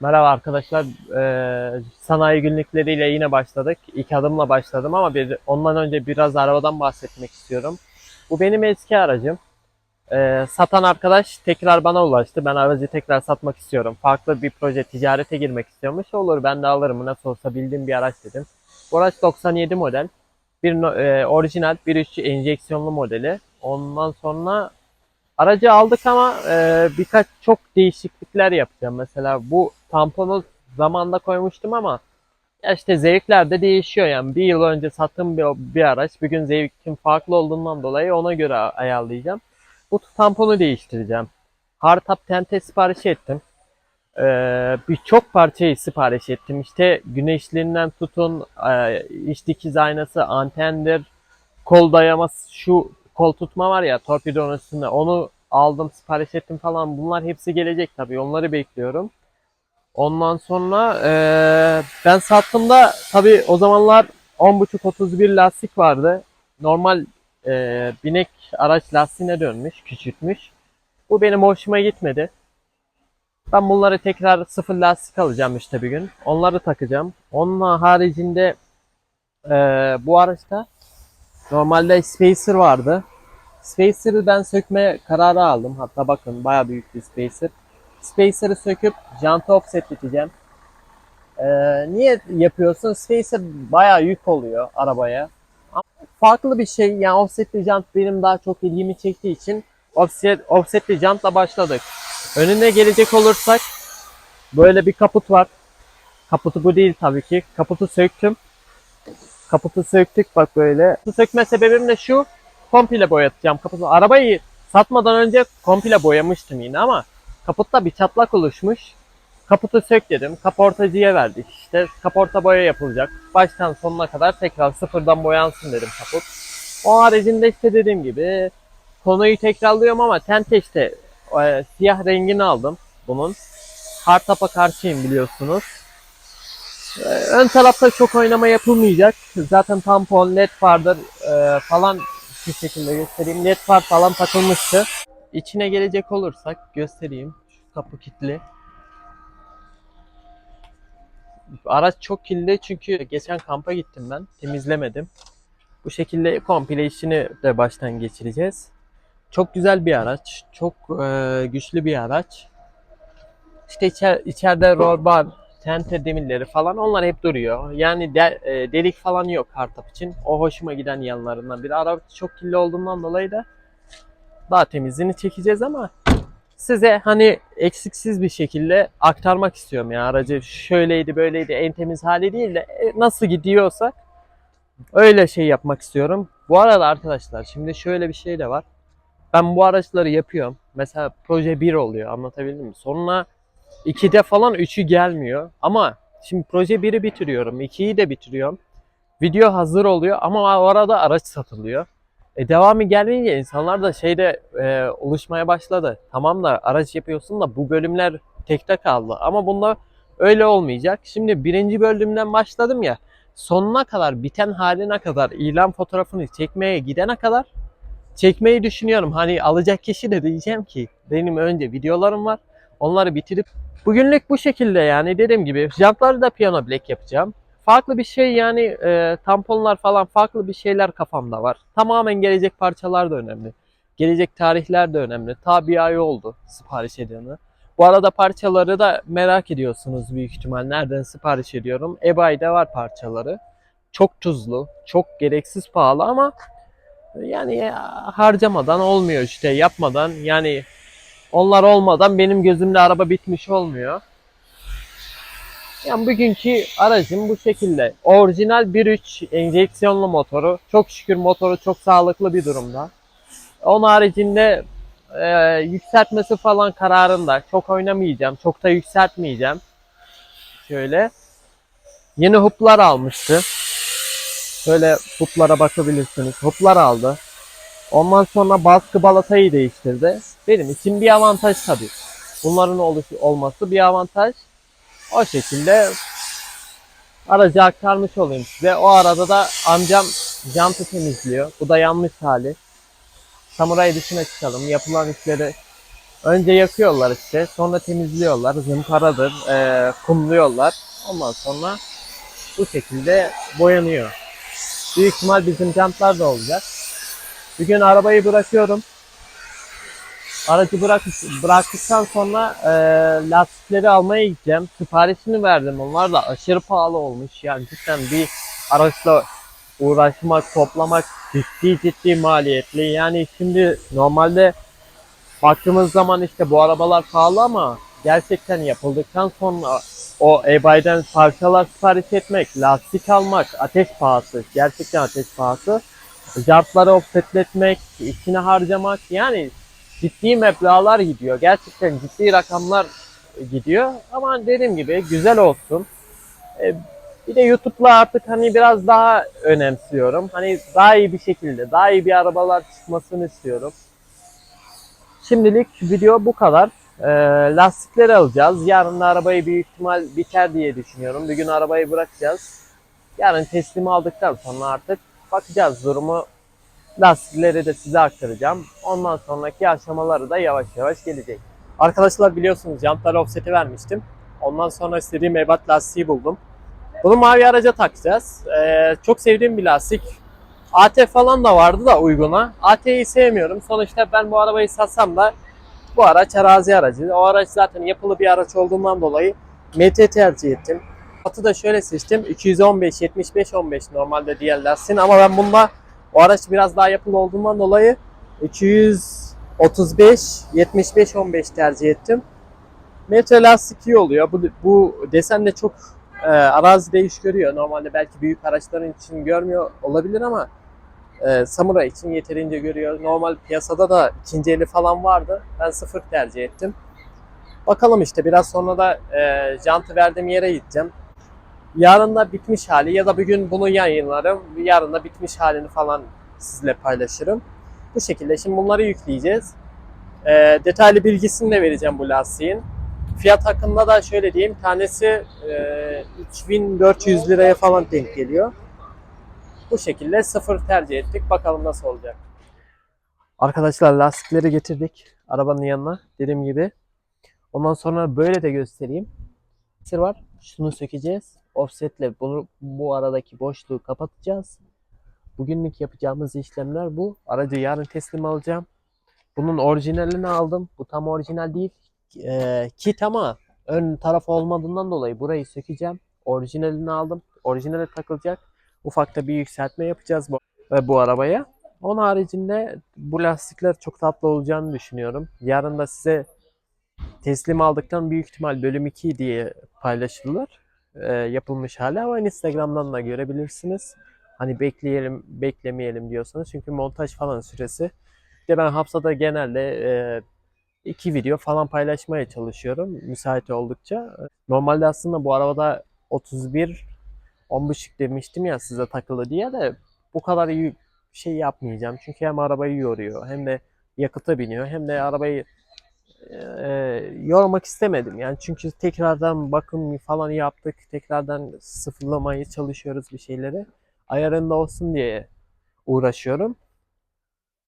Merhaba arkadaşlar. Ee, sanayi günlükleriyle yine başladık. İlk adımla başladım ama bir, ondan önce biraz arabadan bahsetmek istiyorum. Bu benim eski aracım. Ee, satan arkadaş tekrar bana ulaştı. Ben aracı tekrar satmak istiyorum. Farklı bir proje ticarete girmek istiyormuş. Olur ben de alırım. Nasıl olsa bildiğim bir araç dedim. Bu araç 97 model. Bir e, orijinal 1.3 enjeksiyonlu modeli. Ondan sonra Aracı aldık ama e, birkaç çok değişiklikler yapacağım. Mesela bu tamponu zamanda koymuştum ama ya işte zevkler de değişiyor yani. Bir yıl önce sattığım bir, bir araç bir gün zevkim farklı olduğundan dolayı ona göre ayarlayacağım. Bu tamponu değiştireceğim. Hardtop tente sipariş ettim. Ee, Birçok parçayı sipariş ettim. İşte güneşliğinden tutun, e, iç dikiz aynası, antendir, kol dayaması, şu kol tutma var ya torpidonun üstünde onu aldım sipariş ettim falan bunlar hepsi gelecek tabii onları bekliyorum. Ondan sonra eee, ben sattığımda tabii o zamanlar 10.5-31 lastik vardı. Normal eee, binek araç lastiğine dönmüş, küçültmüş. Bu benim hoşuma gitmedi. Ben bunları tekrar sıfır lastik alacağım işte bir gün. Onları takacağım. Onun haricinde eee, bu araçta Normalde Spacer vardı. Spacer'ı ben sökme kararı aldım. Hatta bakın baya büyük bir Spacer. Spacer'ı söküp jantı offsetleteceğim. Ee, niye yapıyorsun? Spacer baya yük oluyor arabaya. Ama farklı bir şey. Yani offsetli jant benim daha çok ilgimi çektiği için offset, offsetli jantla başladık. Önüne gelecek olursak böyle bir kaput var. Kaputu bu değil tabii ki. Kaputu söktüm. Kaputu söktük bak böyle. Bu sökme sebebim de şu. Komple boyatacağım kaputu. Arabayı satmadan önce komple boyamıştım yine ama kaputta bir çatlak oluşmuş. Kaputu sök dedim. Kaportacıya verdik. İşte kaporta boya yapılacak. Baştan sonuna kadar tekrar sıfırdan boyansın dedim kaput. O haricinde işte dediğim gibi konuyu tekrarlıyorum ama tente işte e, siyah rengini aldım bunun. Hardtop'a karşıyım biliyorsunuz. Ee, Ön tarafta çok oynama yapılmayacak. Zaten tampon, led fardır e, falan şu şekilde göstereyim. Led far falan takılmıştı. İçine gelecek olursak göstereyim. Kapı kilitli. Araç çok kirli çünkü geçen kampa gittim ben. Temizlemedim. Bu şekilde komple işini de baştan geçireceğiz. Çok güzel bir araç. Çok e, güçlü bir araç. İşte içer, içeride roll bar, tente demirleri falan onlar hep duruyor. Yani de- e, delik falan yok hardtop için. O hoşuma giden yanlarından biri. Araba çok kirli olduğundan dolayı da daha temizliğini çekeceğiz ama size hani eksiksiz bir şekilde aktarmak istiyorum ya aracı şöyleydi böyleydi en temiz hali değil de e, nasıl gidiyorsak öyle şey yapmak istiyorum. Bu arada arkadaşlar şimdi şöyle bir şey de var. Ben bu araçları yapıyorum. Mesela proje 1 oluyor anlatabildim mi? Sonra 2'de falan 3'ü gelmiyor. Ama şimdi proje 1'i bitiriyorum. 2'yi de bitiriyorum. Video hazır oluyor ama o arada araç satılıyor. E devamı gelmeyince insanlar da şeyde e, oluşmaya başladı. Tamam da araç yapıyorsun da bu bölümler tekte kaldı. Ama bunda öyle olmayacak. Şimdi birinci bölümden başladım ya. Sonuna kadar biten haline kadar ilan fotoğrafını çekmeye gidene kadar çekmeyi düşünüyorum. Hani alacak kişi de diyeceğim ki benim önce videolarım var. Onları bitirip bugünlük bu şekilde yani dediğim gibi jantları da piyano black yapacağım. Farklı bir şey yani e, tamponlar falan farklı bir şeyler kafamda var. Tamamen gelecek parçalar da önemli. Gelecek tarihler de önemli. Ta bir ay oldu sipariş edeni. Bu arada parçaları da merak ediyorsunuz büyük ihtimal. Nereden sipariş ediyorum? eBay'de var parçaları. Çok tuzlu, çok gereksiz pahalı ama yani harcamadan olmuyor işte yapmadan yani onlar olmadan benim gözümde araba bitmiş olmuyor. Yani bugünkü aracım bu şekilde. Orijinal 1.3 enjeksiyonlu motoru. Çok şükür motoru çok sağlıklı bir durumda. Onun haricinde e, yükseltmesi falan kararında. Çok oynamayacağım. Çok da yükseltmeyeceğim. Şöyle. Yeni huplar almıştı. Şöyle huplara bakabilirsiniz. Huplar aldı. Ondan sonra baskı balatayı değiştirdi. Benim için bir avantaj tabii. Bunların oluşu, olması bir avantaj. O şekilde aracı aktarmış olayım size. O arada da amcam jantı temizliyor. Bu da yanlış hali. Samuray dışına çıkalım. Yapılan işleri Önce yakıyorlar işte, sonra temizliyorlar, zımparadır, e, kumluyorlar. Ondan sonra bu şekilde boyanıyor. Büyük ihtimal bizim jantlar da olacak. Bir gün arabayı bırakıyorum. Aracı bırak, bıraktıktan sonra e, lastikleri almaya gideceğim. Siparişini verdim. Onlar da aşırı pahalı olmuş. Yani cidden bir araçla uğraşmak, toplamak ciddi ciddi maliyetli. Yani şimdi normalde baktığımız zaman işte bu arabalar pahalı ama gerçekten yapıldıktan sonra o eBay'den parçalar sipariş etmek, lastik almak ateş pahası. Gerçekten ateş pahası. Jantları offsetletmek, içine harcamak yani ciddi meblağlar gidiyor. Gerçekten ciddi rakamlar gidiyor. Ama dediğim gibi güzel olsun. E, bir de YouTube'la artık hani biraz daha önemsiyorum. Hani daha iyi bir şekilde, daha iyi bir arabalar çıkmasını istiyorum. Şimdilik video bu kadar. E, lastikleri alacağız. Yarın arabayı büyük ihtimal biter diye düşünüyorum. Bir gün arabayı bırakacağız. Yarın teslimi aldıktan sonra artık bakacağız durumu. Lastikleri de size aktaracağım. Ondan sonraki aşamaları da yavaş yavaş gelecek. Arkadaşlar biliyorsunuz jantlara offset'i vermiştim. Ondan sonra istediğim ebat lastiği buldum. Bunu mavi araca takacağız. Ee, çok sevdiğim bir lastik. AT falan da vardı da uyguna. AT'yi sevmiyorum. Sonuçta ben bu arabayı satsam da bu araç arazi aracı. O araç zaten yapılı bir araç olduğundan dolayı MT tercih ettim. Atı da şöyle seçtim. 215 75 15 normalde diğer lastiğin ama ben bunda o araç biraz daha yapılı olduğundan dolayı 235 75 15 tercih ettim. Metre lastik iyi oluyor. Bu, bu desen de çok e, arazide iş görüyor. Normalde belki büyük araçların için görmüyor olabilir ama e, Samuray için yeterince görüyor. Normal piyasada da ikinci eli falan vardı. Ben sıfır tercih ettim. Bakalım işte biraz sonra da e, jantı verdiğim yere gideceğim. Yarın da bitmiş hali ya da bugün bunu yayınlarım. Yarın da bitmiş halini falan sizle paylaşırım. Bu şekilde şimdi bunları yükleyeceğiz. E, detaylı bilgisini de vereceğim bu lastiğin. Fiyat hakkında da şöyle diyeyim. Tanesi e, 3400 liraya falan denk geliyor. Bu şekilde sıfır tercih ettik. Bakalım nasıl olacak. Arkadaşlar lastikleri getirdik arabanın yanına. Dediğim gibi. Ondan sonra böyle de göstereyim. Sır var. Şunu sökeceğiz. Offsetle bunu bu aradaki boşluğu kapatacağız. Bugünlük yapacağımız işlemler bu. Aracı yarın teslim alacağım. Bunun orijinalini aldım. Bu tam orijinal değil. Ee, kit ama ön taraf olmadığından dolayı burayı sökeceğim. Orijinalini aldım. Orijinale takılacak. Ufakta bir yükseltme yapacağız bu, ve bu arabaya. Onun haricinde bu lastikler çok tatlı olacağını düşünüyorum. Yarın da size teslim aldıktan büyük ihtimal bölüm 2 diye paylaşırlar. Ee, yapılmış hali ama Instagram'dan da görebilirsiniz. Hani bekleyelim, beklemeyelim diyorsanız. Çünkü montaj falan süresi. De ben Hapsa'da genelde e, iki video falan paylaşmaya çalışıyorum müsait oldukça. Normalde aslında bu arabada 31 10.5 demiştim ya size takılı diye de bu kadar iyi şey yapmayacağım. Çünkü hem arabayı yoruyor hem de yakıta biniyor hem de arabayı e, yormak istemedim. Yani çünkü tekrardan bakım falan yaptık. Tekrardan sıfırlamaya çalışıyoruz bir şeyleri. Ayarında olsun diye uğraşıyorum.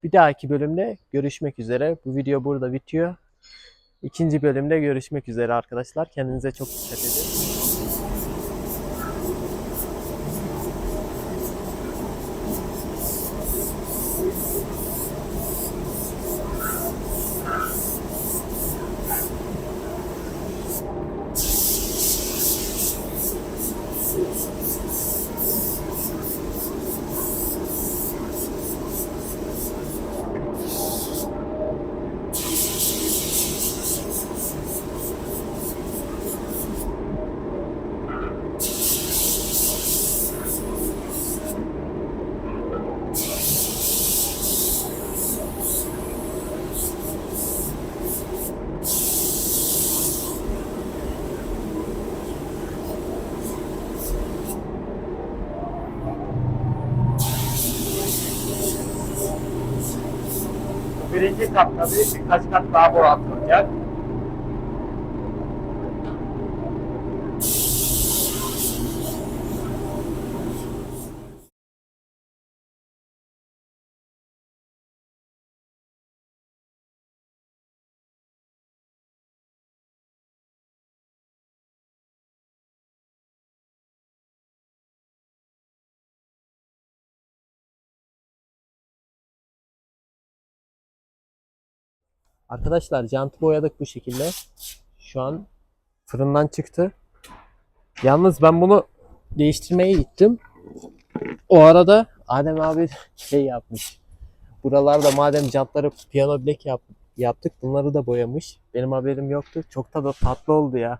Bir dahaki bölümde görüşmek üzere. Bu video burada bitiyor. İkinci bölümde görüşmek üzere arkadaşlar. Kendinize çok dikkat edin. Birinci katta bir birkaç kat daha boya atılacak. Arkadaşlar jantı boyadık bu şekilde. Şu an fırından çıktı. Yalnız ben bunu değiştirmeye gittim. O arada Adem abi şey yapmış. Buralarda madem jantları piyano black yap, yaptık bunları da boyamış. Benim haberim yoktu. Çok da, da tatlı oldu ya.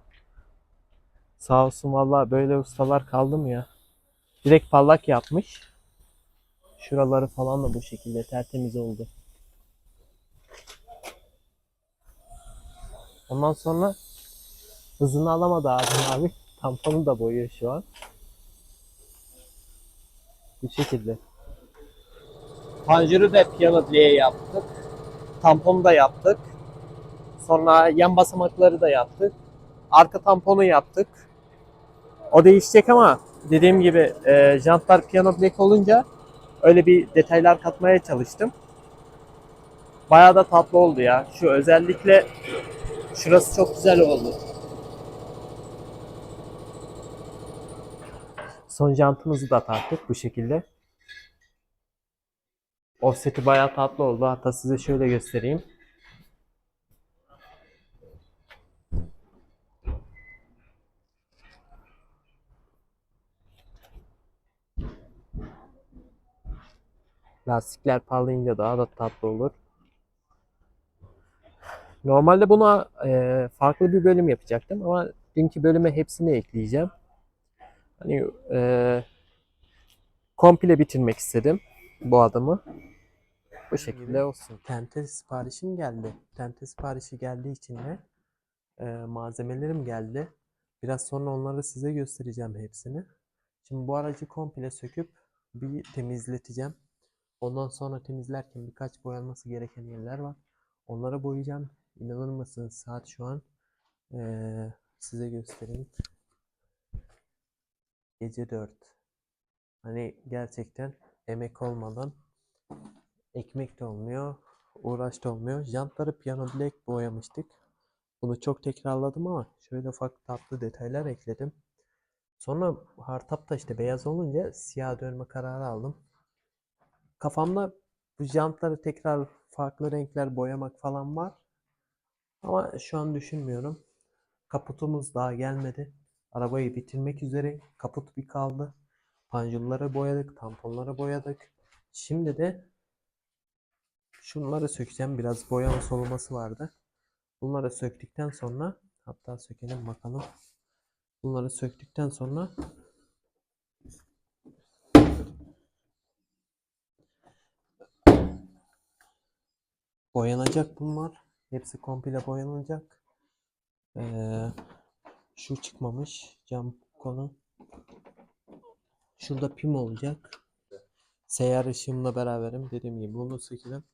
Sağ olsun valla böyle ustalar kaldı mı ya? Direkt parlak yapmış. Şuraları falan da bu şekilde tertemiz oldu. Ondan sonra hızını alamadı Adem abi. Tamponu da boyuyor şu an. Bu şekilde. Panjuru da piyano diye yaptık. Tamponu da yaptık. Sonra yan basamakları da yaptık. Arka tamponu yaptık. O değişecek ama dediğim gibi e, jantlar piyano black olunca öyle bir detaylar katmaya çalıştım. Bayağı da tatlı oldu ya. Şu özellikle şurası çok güzel oldu. Son jantımızı da taktık bu şekilde. Offset'i bayağı tatlı oldu. Hatta size şöyle göstereyim. Lastikler parlayınca daha da tatlı olur. Normalde buna e, farklı bir bölüm yapacaktım ama dünkü bölüme hepsini ekleyeceğim. Hani e, komple bitirmek istedim bu adımı. Bu şekilde olsun. Tente siparişim geldi. Tente siparişi geldiği için de e, malzemelerim geldi. Biraz sonra onları size göstereceğim hepsini. Şimdi bu aracı komple söküp bir temizleteceğim. Ondan sonra temizlerken birkaç boyanması gereken yerler var. Onları boyayacağım. İnanır mısınız saat şu an e, size göstereyim. Gece 4. Hani gerçekten emek olmadan ekmek de olmuyor, uğraş da olmuyor. Jantları piyano black boyamıştık. Bunu çok tekrarladım ama şöyle ufak tatlı detaylar ekledim. Sonra hartap da işte beyaz olunca siyah dönme kararı aldım. Kafamda bu jantları tekrar farklı renkler boyamak falan var. Ama şu an düşünmüyorum. Kaputumuz daha gelmedi. Arabayı bitirmek üzere. Kaput bir kaldı. Panjurları boyadık, tamponları boyadık. Şimdi de şunları sökeceğim. Biraz boyama soluması vardı. Bunları söktükten sonra hatta sökelim bakalım. Bunları söktükten sonra boyanacak bunlar. Hepsi komple boyanacak. Ee, şu çıkmamış cam konu. Şurada pim olacak. Seyyar ışığımla beraberim. Dediğim gibi bunu sökelim.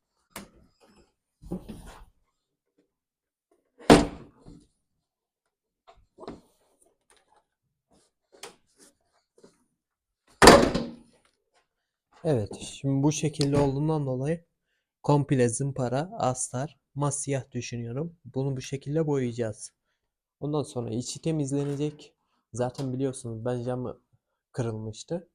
Evet, şimdi bu şekilde olduğundan dolayı komple zımpara, astar, masiyah düşünüyorum. Bunu bu şekilde boyayacağız. Ondan sonra içi temizlenecek. Zaten biliyorsunuz ben camı kırılmıştı.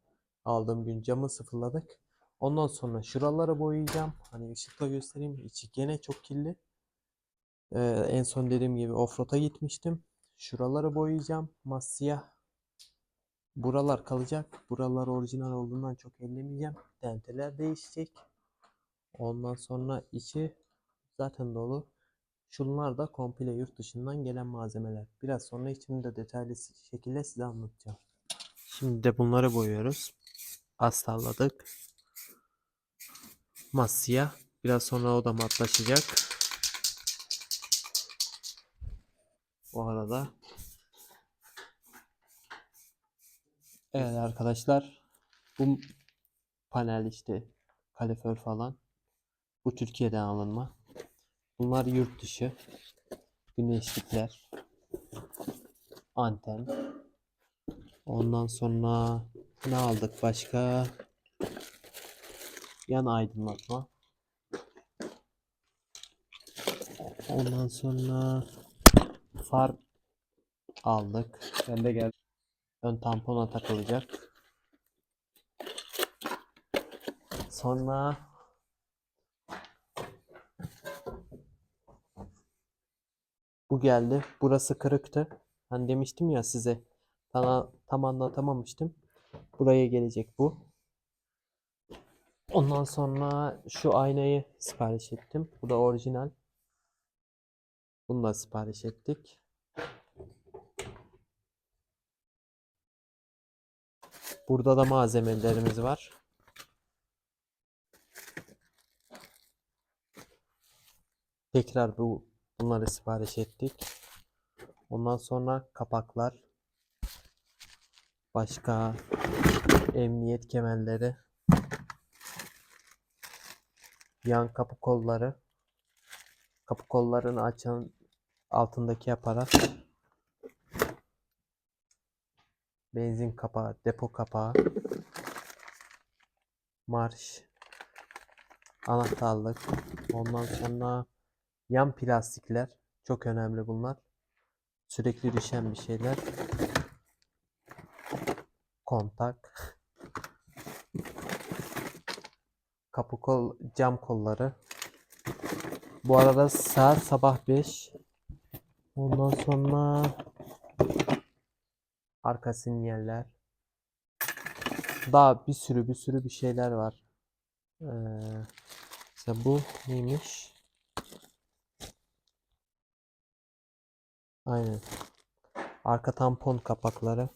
Aldığım gün camı sıfırladık. Ondan sonra şuraları boyayacağım. Hani ışıkla göstereyim. İçi gene çok kirli. Ee, en son dediğim gibi offroad'a gitmiştim. Şuraları boyayacağım. Masiyah. Buralar kalacak. Buralar orijinal olduğundan çok ellemeyeceğim. Denteler değişecek. Ondan sonra içi zaten dolu. Şunlar da komple yurt dışından gelen malzemeler. Biraz sonra içini de detaylı şekilde size anlatacağım. Şimdi de bunları boyuyoruz. Astarladık. Masya. Biraz sonra o da matlaşacak. Bu arada Evet arkadaşlar bu panel işte kalorifer falan bu Türkiye'den alınma. Bunlar yurt dışı. Güneşlikler. Anten. Ondan sonra ne aldık başka? Yan aydınlatma. Ondan sonra far aldık. Ben de geldim. Ön tampona takılacak. Sonra Bu geldi. Burası kırıktı. Hani demiştim ya size. Sana tam anlatamamıştım. Buraya gelecek bu. Ondan sonra şu aynayı sipariş ettim. Bu da orijinal. Bunu da sipariş ettik. Burada da malzemelerimiz var. Tekrar bu bunları sipariş ettik. Ondan sonra kapaklar. Başka emniyet kemerleri. Yan kapı kolları. Kapı kollarını açan altındaki aparat. Benzin kapağı, depo kapağı. Marş. Anahtarlık. Ondan sonra yan plastikler. Çok önemli bunlar. Sürekli düşen bir şeyler. Kontak. Kapı kol, cam kolları. Bu arada saat sabah 5. Ondan sonra arka sinyaller. Daha bir sürü bir sürü bir şeyler var. Ee, mesela bu neymiş? Aynen. Arka tampon kapakları.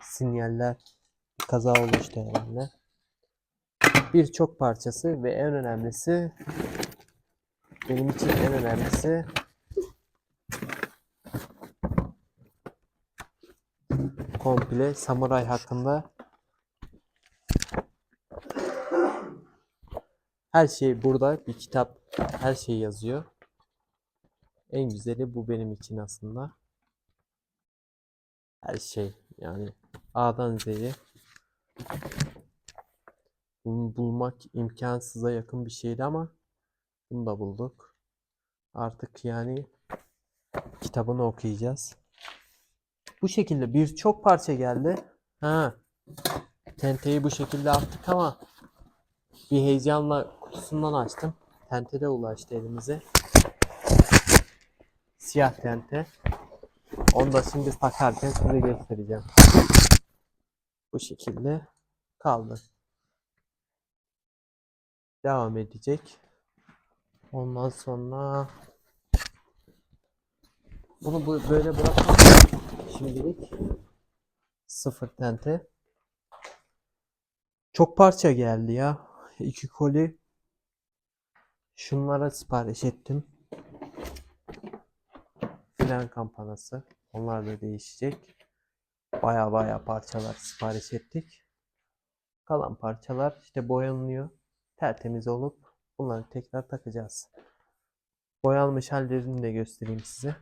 Sinyaller. Kaza oluştu herhalde. Birçok parçası ve en önemlisi benim için en önemlisi komple samuray hakkında her şey burada bir kitap her şey yazıyor. En güzeli bu benim için aslında. Her şey yani A'dan Z'ye bunu bulmak imkansıza yakın bir şeydi ama bunu da bulduk. Artık yani kitabını okuyacağız. Bu şekilde birçok parça geldi. Ha. Tenteyi bu şekilde attık ama bir heyecanla kutusundan açtım. Tente de ulaştı elimize. Siyah tente. Onu da şimdi takarken size göstereceğim. Bu şekilde kaldı. Devam edecek. Ondan sonra bunu bu- böyle bırakalım. Şimdilik sıfır tente. Çok parça geldi ya. İki koli şunlara sipariş ettim. Fren kampanası. Onlar da değişecek. Baya baya parçalar sipariş ettik. Kalan parçalar işte boyanıyor. Tertemiz olup bunları tekrar takacağız. Boyanmış hallerini de göstereyim size.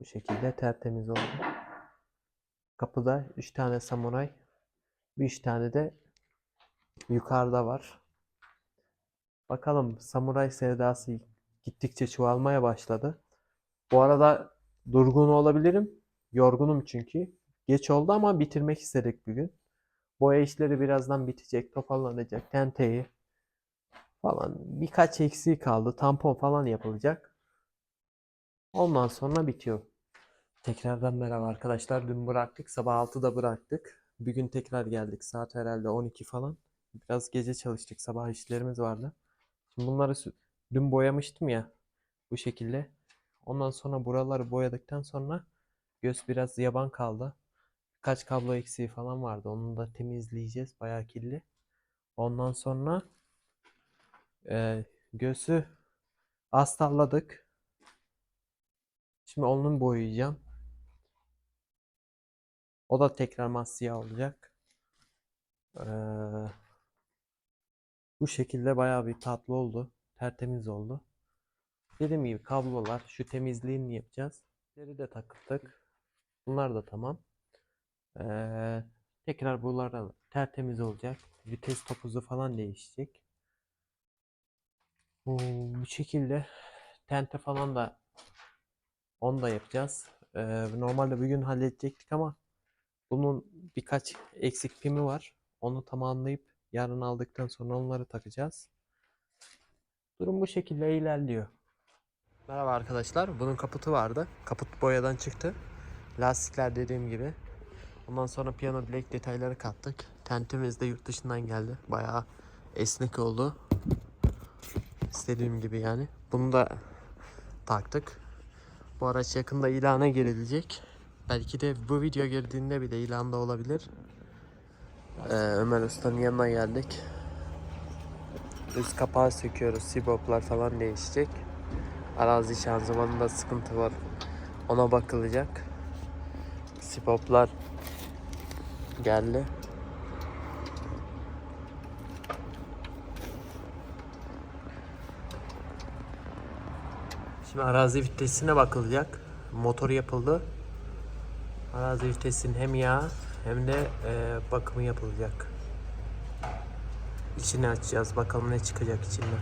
Bu şekilde tertemiz oldu. Kapıda 3 tane samuray, 3 tane de yukarıda var. Bakalım samuray sevdası gittikçe çoğalmaya başladı. Bu arada durgun olabilirim. Yorgunum çünkü. Geç oldu ama bitirmek istedik bugün. Boya işleri birazdan bitecek, toparlanacak. Tenteyi falan birkaç eksiği kaldı. Tampon falan yapılacak. Ondan sonra bitiyor. Tekrardan merhaba arkadaşlar. Dün bıraktık. Sabah 6'da bıraktık. Bugün tekrar geldik. Saat herhalde 12 falan. Biraz gece çalıştık. Sabah işlerimiz vardı. Şimdi bunları dün boyamıştım ya. Bu şekilde. Ondan sonra buraları boyadıktan sonra göz biraz yaban kaldı. Birkaç kablo eksiği falan vardı. Onu da temizleyeceğiz. Bayağı kirli. Ondan sonra e, göğsü astarladık. Şimdi onun boyayacağım. O da tekrar masya olacak. Ee, bu şekilde bayağı bir tatlı oldu. Tertemiz oldu. Dediğim gibi kablolar, şu temizliğini yapacağız. Leri de taktık. Bunlar da tamam. Ee, tekrar buralar tertemiz olacak. Vites topuzu falan değişecek. Bu şekilde tente falan da onu da yapacağız. Ee, normalde bugün halledecektik ama bunun birkaç eksik pimi var. Onu tamamlayıp Yarın aldıktan sonra onları takacağız. Durum bu şekilde ilerliyor. Merhaba arkadaşlar. Bunun kaputu vardı. Kaput boyadan çıktı. Lastikler dediğim gibi. Ondan sonra piyano bilek detayları kattık. Tentimiz de yurt dışından geldi. Bayağı esnek oldu. İstediğim gibi yani. Bunu da taktık. Bu araç yakında ilana girilecek. Belki de bu video girdiğinde bile ilanda olabilir. Ee, Ömer Usta'nın yanına geldik. Üst kapağı söküyoruz. Siboplar falan değişecek. Arazi şanzımanında sıkıntı var. Ona bakılacak. Siboplar geldi. Şimdi arazi vitesine bakılacak. Motor yapıldı. Arazi vitesinin hem yağ hem de e, bakımı yapılacak. İçini açacağız. Bakalım ne çıkacak içinden.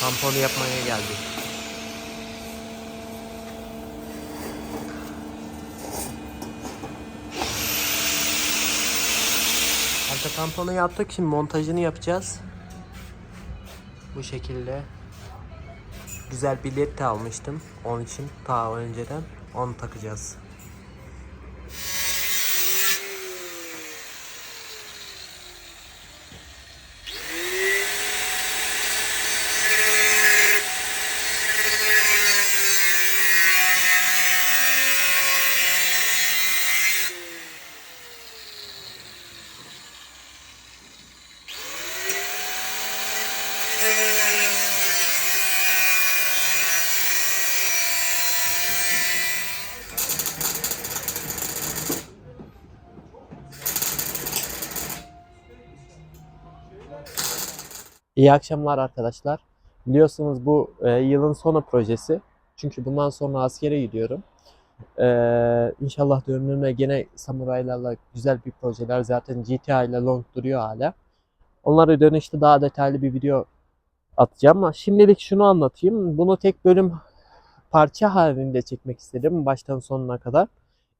Tamponu yapmaya geldik. Arka tamponu yaptık. Şimdi montajını yapacağız. Bu şekilde. Güzel bir led de almıştım. Onun için ta önceden onu takacağız. İyi akşamlar arkadaşlar. Biliyorsunuz bu e, yılın sonu projesi. Çünkü bundan sonra askere gidiyorum. Ee, inşallah dönümüne gene samuraylarla güzel bir projeler. Zaten GTA ile long duruyor hala. Onları dönüşte daha detaylı bir video atacağım ama şimdilik şunu anlatayım. Bunu tek bölüm parça halinde çekmek istedim baştan sonuna kadar.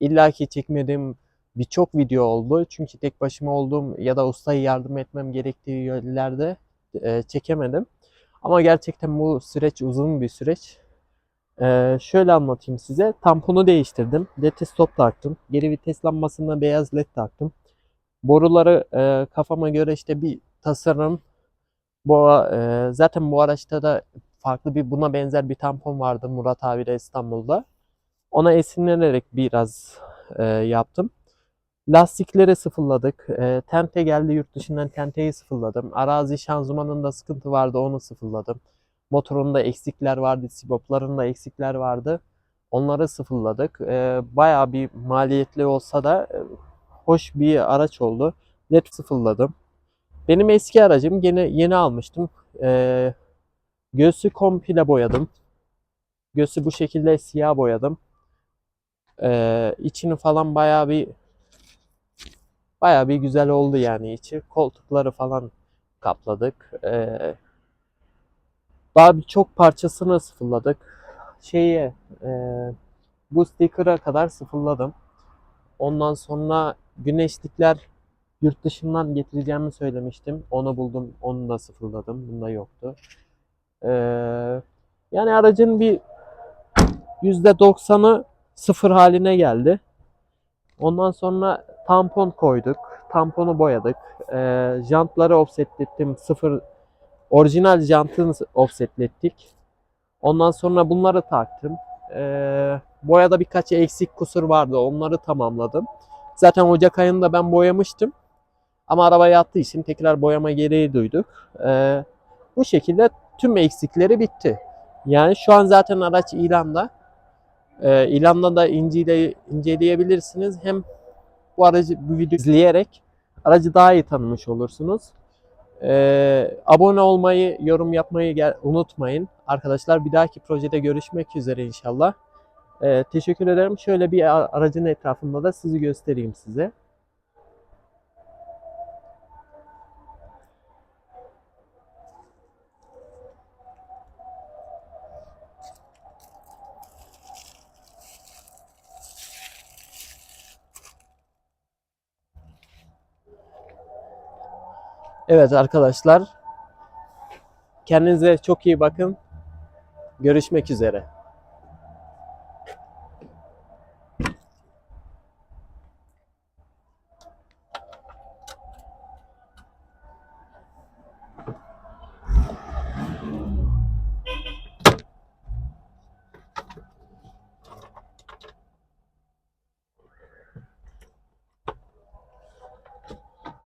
İlla ki çekmediğim birçok video oldu. Çünkü tek başıma olduğum ya da ustaya yardım etmem gerektiği yerlerde e, çekemedim. Ama gerçekten bu süreç uzun bir süreç. E, şöyle anlatayım size. Tamponu değiştirdim. LED stop taktım. Geri vites lambasına beyaz led taktım. Boruları e, kafama göre işte bir tasarım. Bu e, zaten bu araçta da farklı bir buna benzer bir tampon vardı Murat abiyle İstanbul'da. Ona esinlenerek biraz e, yaptım. Lastikleri sıfırladık. E, tente geldi yurt dışından tenteyi sıfırladım. Arazi şanzımanında sıkıntı vardı onu sıfırladım. Motorunda eksikler vardı, siboplarında eksikler vardı. Onları sıfırladık. E, bayağı bir maliyetli olsa da e, hoş bir araç oldu. LED sıfırladım. Benim eski aracım gene yeni almıştım. E, göğsü komple boyadım. Göğsü bu şekilde siyah boyadım. E, içini falan bayağı bir Baya bir güzel oldu yani içi. Koltukları falan kapladık. Ee, daha birçok parçasını sıfırladık. Şeye e, bu sticker'a kadar sıfırladım. Ondan sonra güneşlikler yurt dışından getireceğimi söylemiştim. Onu buldum. Onu da sıfırladım. Bunda yoktu. Ee, yani aracın bir %90'ı sıfır haline geldi. Ondan sonra tampon koyduk. Tamponu boyadık. E, jantları offsetlettim. Sıfır orijinal jantını offsetlettik. Ondan sonra bunları taktım. E, boyada birkaç eksik kusur vardı. Onları tamamladım. Zaten Ocak ayında ben boyamıştım. Ama araba yattığı için tekrar boyama gereği duyduk. E, bu şekilde tüm eksikleri bitti. Yani şu an zaten araç ilanda. E, ilanda da incele, inceleyebilirsiniz. Hem bu aracı bu video izleyerek aracı daha iyi tanımış olursunuz. Ee, abone olmayı, yorum yapmayı unutmayın. Arkadaşlar bir dahaki projede görüşmek üzere inşallah. Ee, teşekkür ederim. Şöyle bir aracın etrafında da sizi göstereyim size. Evet arkadaşlar. Kendinize çok iyi bakın. Görüşmek üzere.